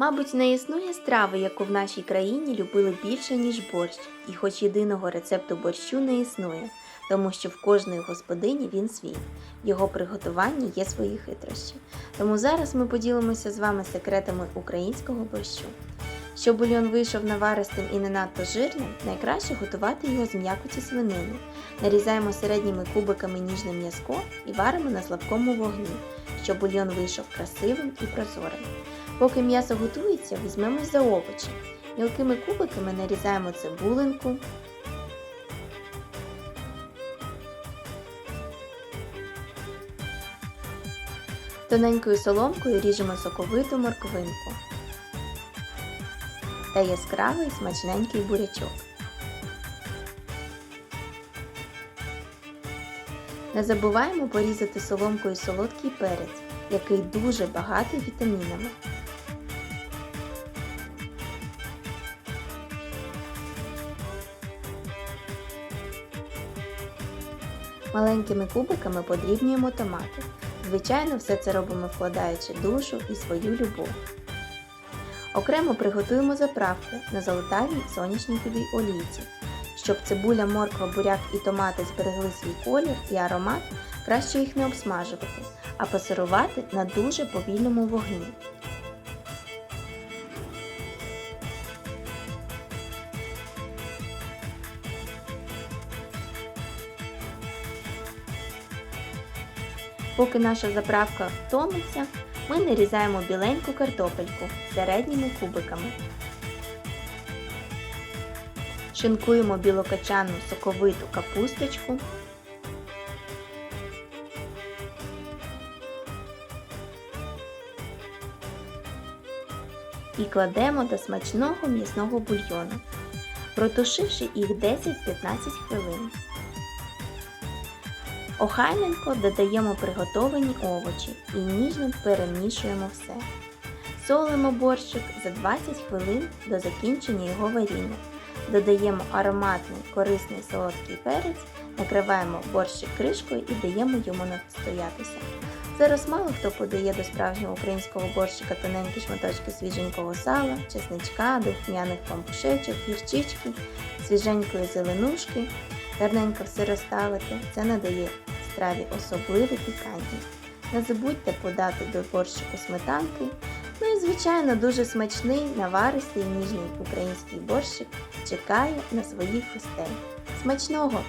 Мабуть, не існує страви, яку в нашій країні любили більше, ніж борщ, і хоч єдиного рецепту борщу не існує, тому що в кожної господині він свій. В його приготуванні є свої хитрощі. Тому зараз ми поділимося з вами секретами українського борщу. Щоб бульйон вийшов наваристим і не надто жирним, найкраще готувати його з м'якоті свинини. Нарізаємо середніми кубиками ніжне м'язко і варимо на слабкому вогні, щоб бульйон вийшов красивим і прозорим. Поки м'ясо готується, візьмемось за овочі. Мілкими кубиками нарізаємо цибулинку, тоненькою соломкою ріжемо соковиту морквинку та яскравий смачненький бурячок. Не забуваємо порізати соломкою солодкий перець, який дуже багатий вітамінами. Маленькими кубиками подрібнюємо томати. Звичайно, все це робимо вкладаючи душу і свою любов. Окремо приготуємо заправку на золотавій соняшниковій олійці. Щоб цибуля, морква, буряк і томати зберегли свій колір і аромат, краще їх не обсмажувати, а пасирувати на дуже повільному вогні. Поки наша заправка втомиться, ми нарізаємо біленьку картопельку середніми кубиками. Шинкуємо білокачану соковиту капусточку. І кладемо до смачного м'ясного бульйону, протушивши їх 10-15 хвилин. Охайненько додаємо приготовані овочі і ніжно перемішуємо все. Солимо борщик за 20 хвилин до закінчення його варіння. Додаємо ароматний корисний солодкий перець, накриваємо борщик кришкою і даємо йому настоятися. Зараз мало хто подає до справжнього українського борщика тоненькі шматочки свіженького сала, чесничка, духмяних пампушечок, гірчички, свіженької зеленушки. Гарненько все розставити, це надає страві особливу пікантність. Не забудьте подати до борщику сметанки. Ну і, звичайно, дуже смачний, наваристий, ніжний український борщик чекає на своїх гостей. Смачного!